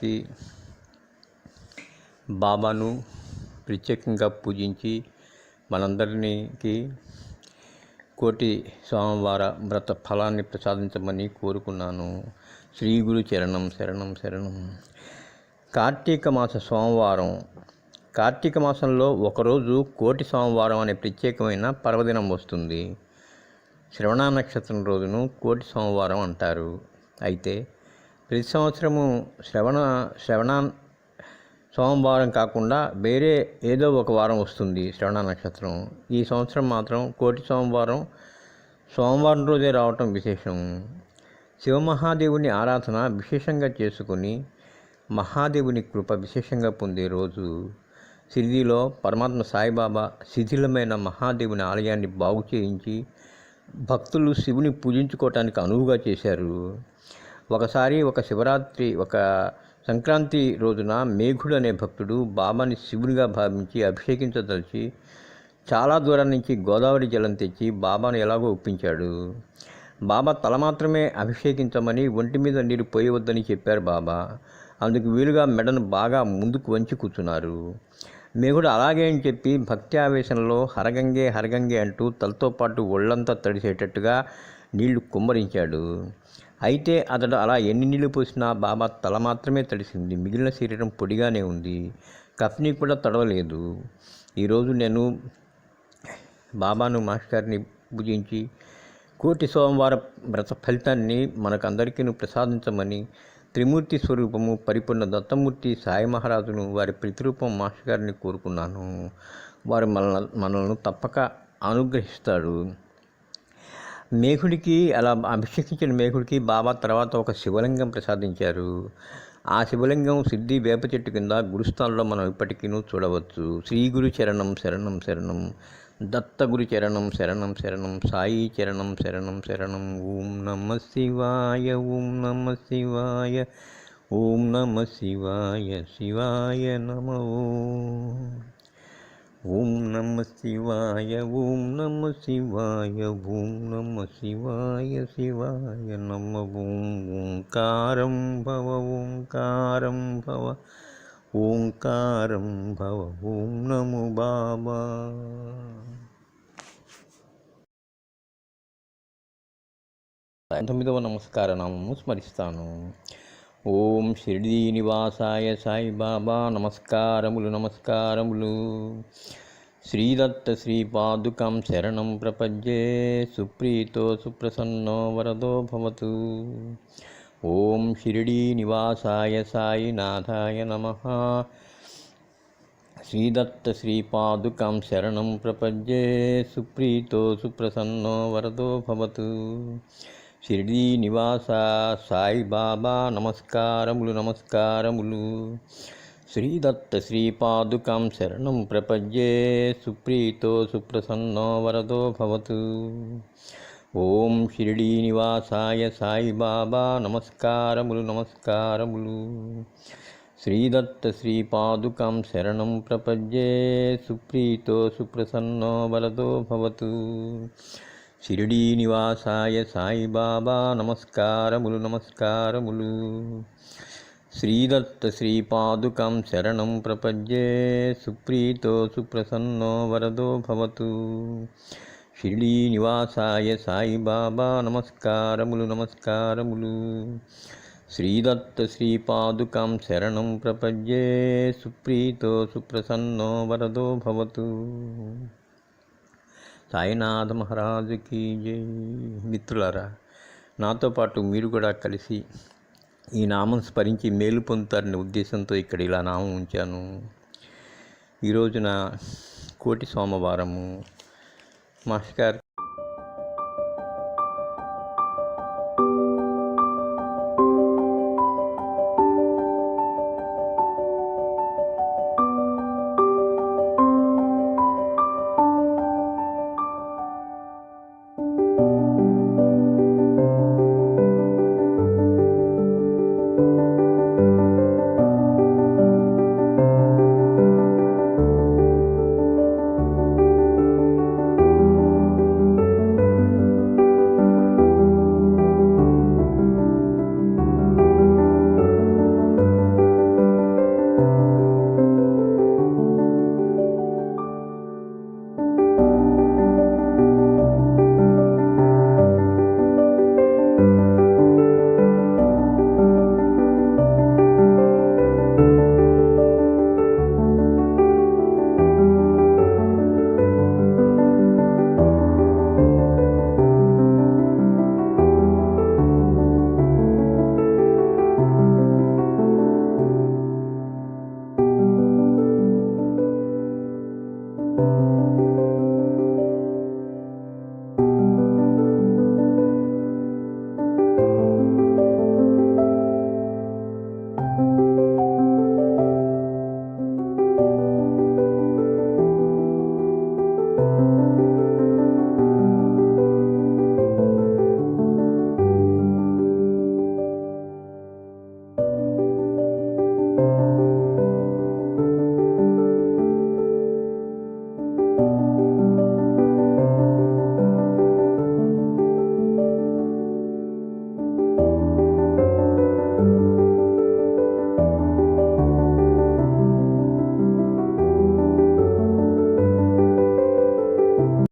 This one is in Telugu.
సోమవారానికి బాబాను ప్రత్యేకంగా పూజించి మనందరికీ కోటి సోమవార వ్రత ఫలాన్ని ప్రసాదించమని కోరుకున్నాను. శ్రీ గురు చరణం శరణం శరణం. కార్తీక మాస సోమవారం. కార్తీక మాసంలో ఒకరోజు కోటి సోమవారం అనే ప్రత్యేకమైన పర్వదినం వస్తుంది. శ్రవణ నక్షత్రం రోజును కోటి సోమవారం అంటారు. అయితే ప్రతి సంవత్సరము శ్రవణ శ్రవణ సోమవారం కాకుండా వేరే ఏదో ఒక వారం వస్తుంది శ్రవణ నక్షత్రం. ఈ సంవత్సరం మాత్రం కోటి సోమవారం సోమవారం రోజే రావటం విశేషం. శివమహాదేవుని ఆరాధన విశేషంగా చేసుకుని మహాదేవుని కృప విశేషంగా పొందే రోజు. సిరిదిలో పరమాత్మ సాయిబాబా శిథిలమైన మహాదేవుని ఆలయాన్ని బాగు చేయించి భక్తులు శివుని పూజించుకోవటానికి అనువుగా చేశారు. ఒకసారి ఒక శివరాత్రి ఒక సంక్రాంతి రోజున మేఘుడు అనే భక్తుడు బాబాని శివునిగా భావించి అభిషేకించదలిచి చాలా దూరం నుంచి గోదావరి జలం తెచ్చి బాబాను ఎలాగో ఒప్పించాడు. బాబా తల మాత్రమే అభిషేకించమని ఒంటి మీద నీరు పోయవద్దని చెప్పారు బాబా. అందుకు వీలుగా మెడను బాగా ముందుకు వంచి కూర్చున్నారు. మేఘుడు అలాగే అని చెప్పి భక్తి ఆవేశంలో హరగంగే హరగంగే అంటూ తలతో పాటు ఒళ్ళంతా తడిసేటట్టుగా నీళ్ళు కుమ్మరించాడు. అయితే అతడు అలా ఎన్ని నీళ్ళు పోసినా బాబా తల మాత్రమే తడిసింది. మిగిలిన శరీరం పొడిగానే ఉంది. కఫ్ని కూడా తడవలేదు. ఈరోజు నేను బాబాను మాస్టర్ని పూజించి కోటి సోమవార వ్రత ఫలితాన్ని మనకందరికీ ప్రసాదించమని త్రిమూర్తి స్వరూపము పరిపూర్ణ దత్తమూర్తి సాయి మహారాజును వారి ప్రతిరూపం మాస్టర్ గారిని కోరుకున్నాను. వారు మన మనల్ని తప్పక అనుగ్రహిస్తాడు. మేఘుడికి అలా అభిషేకించిన మేఘుడికి బాబా తర్వాత ఒక శివలింగం ప్రసాదించారు. ఆ శివలింగం సిద్ధి వేప చెట్టు కింద గురుస్థానంలో మనం ఇప్పటికీ చూడవచ్చు. శ్రీ గురు చరణం శరణం శరణం. దత్త గురు చరణం శరణం శరణం. సాయి చరణం శరణం శరణం. ఓం నమ శివాయ ఓం నమ శివాయ ఓం నమ శివాయ శివాయ నమ. ఓం ఓం నమ శివాయ ఓం నమ శివాయ ఓం నమ శివాయ శివాయ నమ ఓం ఓంకారం భవ ఓంకారం భవ ఓంకారం భవ ఓం నమో బాబా తొమ్మిదవ నమస్కార నామము స్మరిస్తాను ఓం షిరిడీ నివాసాయ సాయిబాబా నమస్కారములు నమస్కారములు. శ్రీదత్త శ్రీపాదుకం శరణం ప్రపద్యే సుప్రీతో సుప్రసన్నో వరదో భవతు. ఓం షిరిడీ నివాసాయ సాయినాథాయ నమ. శ్రీదత్త శ్రీపాదుకం శరణం ప్రపద్యే సుప్రీతో సుప్రసన్నో వరదో భవతు. షిరిడీ నివాస సాయిబాబా నమస్కారములు నమస్కారములు శ్రీదత్త శ్రీపాదుకాం శరణం ప్రపజ్యే సుప్రీతో సుప్రసన్నో వరదో భవతు. ఓం షిరిడీ నివాసాయ సాయిబాబా నమస్కారములు నమస్కారములు శ్రీదత్త శ్రీపాదుకాం శరణం ప్రపజ్యే సుప్రీతో సుప్రసన్నో వరదో భవతు. షిరిడీ నివాసాయ సాయిబాబా నమస్కారములు నమస్కారములు. శ్రీదత్త శ్రీపాదుకం శరణం ప్రపద్యే సుప్రీతో సుప్రసన్నో వరదో భవతు. షిరిడీ నివాసాయ సాయిబాబా నమస్కారములు నమస్కారములు. శ్రీదత్త శ్రీపాదుకం శరణం ప్రపద్యే సుప్రీతో సుప్రసన్నో వరదో భవతు. సాయినాథ మహారాజుకి జై. మిత్రులారా నాతో పాటు మీరు కూడా కలిసి ఈ నామం స్మరించి మేలు పొందుతారనే ఉద్దేశంతో ఇక్కడ ఇలా నామం ఉంచాను. ఈ రోజున కోటి సోమవారము మాస్టర్ గారు